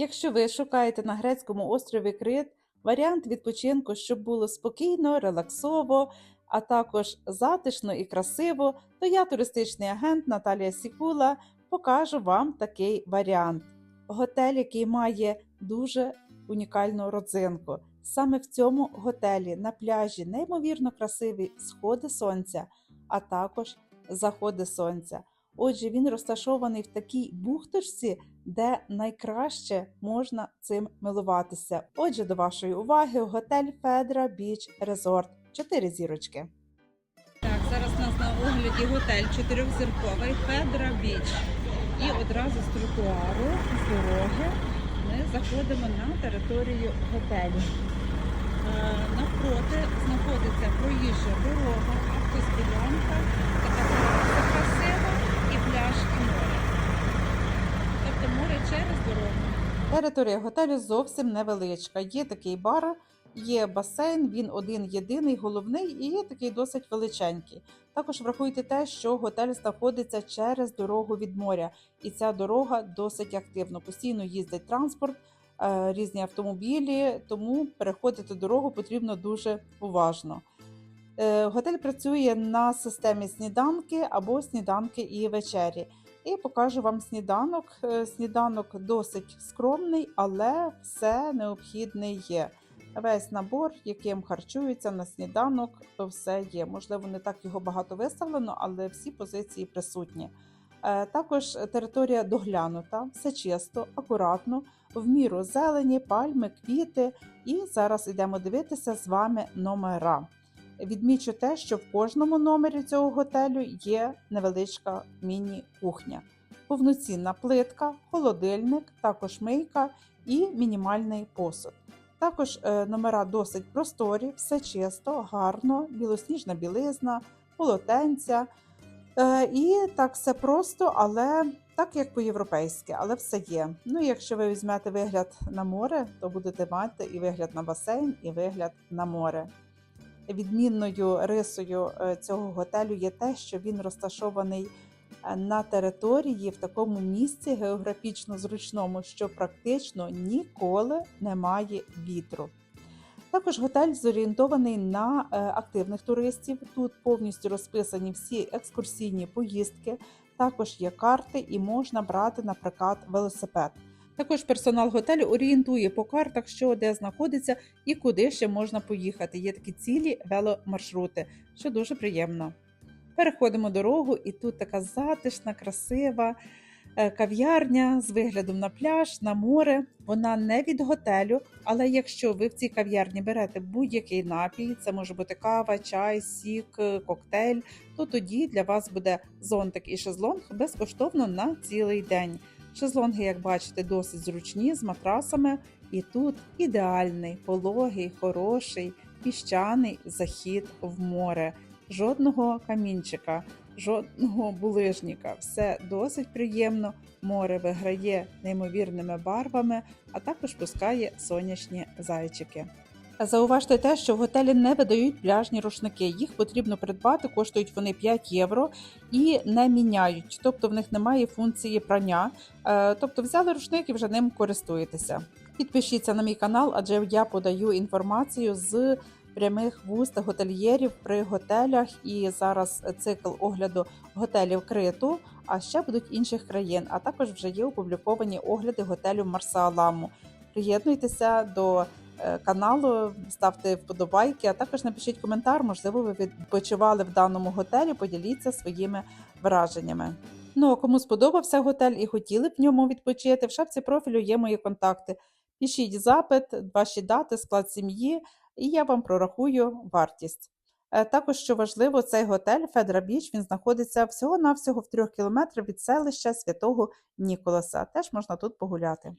Якщо ви шукаєте на грецькому острові Крит варіант відпочинку, щоб було спокійно, релаксово, а також затишно і красиво, то я, туристичний агент Наталія Сікула, покажу вам такий варіант. Готель, який має дуже унікальну родзинку. Саме в цьому готелі на пляжі неймовірно красиві сходи сонця, а також заходи сонця. Отже, він розташований в такій бухточці, де найкраще можна цим милуватися. Отже, до вашої уваги готель Федра Біч Резорт. Чотири зірочки. Так, зараз у нас на огляді готель чотирьохзірковий Федра Біч. І одразу з тротуару, з дороги, ми заходимо на територію готелю. Е, Навпроти знаходиться проїжджа дорога, автостоянка, така тераса красива і пляж і море. Тобто море через дорогу. Територія готелю зовсім невеличка. Є такий бар, є басейн, він один єдиний, головний і є такий досить величенький. Також врахуйте те, що готель знаходиться через дорогу від моря, і ця дорога досить активно. Постійно їздить транспорт, е, різні автомобілі, тому переходити дорогу потрібно дуже уважно. Е, Готель працює на системі сніданки або сніданки і вечері. І покажу вам сніданок. Е, Сніданок досить скромний, але все необхідне є. Весь набор, яким харчуються на сніданок, все є. Можливо, не так його багато виставлено, але всі позиції присутні. Е, Також територія доглянута, все чисто, акуратно, в міру зелені, пальми, квіти. І зараз йдемо дивитися з вами номера. Відмічу те, що в кожному номері цього готелю є невеличка міні-кухня, повноцінна плитка, холодильник, також мийка і мінімальний посуд. Також е, номера досить просторі, все чисто, гарно, білосніжна білизна, полотенця. Е, І так все просто, але так як по-європейськи, але все є. Ну, якщо ви візьмете вигляд на море, то будете мати і вигляд на басейн, і вигляд на море. Відмінною рисою е, цього готелю є те, що він розташований е, на території в такому місці географічно зручному, що практично ніколи немає вітру. Також готель зорієнтований на е, активних туристів. Тут повністю розписані всі екскурсійні поїздки, також є карти і можна брати на прокат велосипед. Також персонал готелю орієнтує по картах, що де знаходиться і куди ще можна поїхати. Є такі цілі веломаршрути, що дуже приємно. Переходимо дорогу, і тут така затишна, красива е, кав'ярня з виглядом на пляж, на море. Вона не від готелю, але якщо ви в цій кав'ярні берете будь-який напій, це може бути кава, чай, сік, е, коктейль, то тоді для вас буде зонтик і шезлонг безкоштовно на цілий день. Шезлонги, як бачите, досить зручні з матрасами, і тут ідеальний, пологий, хороший, піщаний захід в море. Жодного камінчика, жодного булижника. Все досить приємно. Море виграє неймовірними барвами, а також пускає сонячні зайчики. Зауважте те, що в готелі не видають пляжні рушники. Їх потрібно придбати, коштують вони 5 євро і не міняють, тобто в них немає функції прання. Е, Тобто взяли рушник і вже ним користуєтеся. Підпишіться на мій канал, адже я подаю інформацію з прямих вуст готельєрів при готелях. І зараз цикл огляду готелів Криту, а ще будуть інших країн. А також вже є опубліковані огляди готелю Марсааламу. Приєднуйтеся до каналу, ставте вподобайки, а також напишіть коментар. Можливо, ви відпочивали в даному готелі. Поділіться своїми враженнями. Ну а кому сподобався готель і хотіли б в ньому відпочити, в шапці профілю є мої контакти. Пишіть запит, ваші дати, склад сім'ї, і я вам прорахую вартість. Е, Також, що важливо, цей готель Федра Біч він знаходиться всього-навсього в трьох кілометрах від селища Святого Ніколаса. Теж можна тут погуляти.